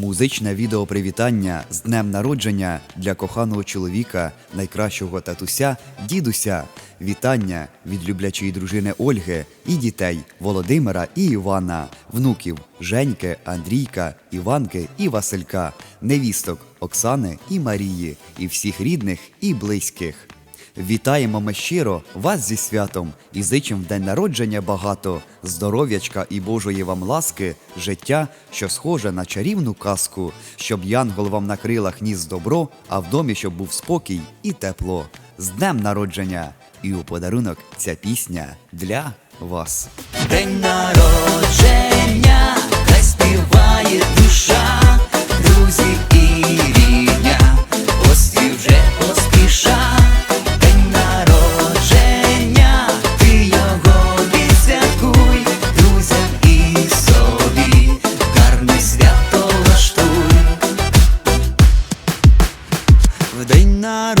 Музичне відео привітання з днем народження для коханого чоловіка, найкращого татуся, дідуся. Вітання від люблячої дружини Ольги і дітей Володимира і Івана, внуків Женьки, Андрійка, Іванки і Василька, невісток Оксани і Марії, і всіх рідних і близьких. Вітаємо ми щиро вас зі святом і зичим в день народження багато, здоров'ячка і Божої вам ласки, життя, що схоже на чарівну казку, щоб янгол вам на крилах ніс добро, а в домі щоб був спокій і тепло. З днем народження! І у подарунок ця пісня для вас. День народження, хай співає душа,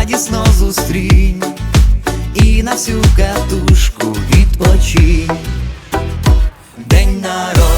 радісно зустрінь і на всю катушку відпочинь. День народження,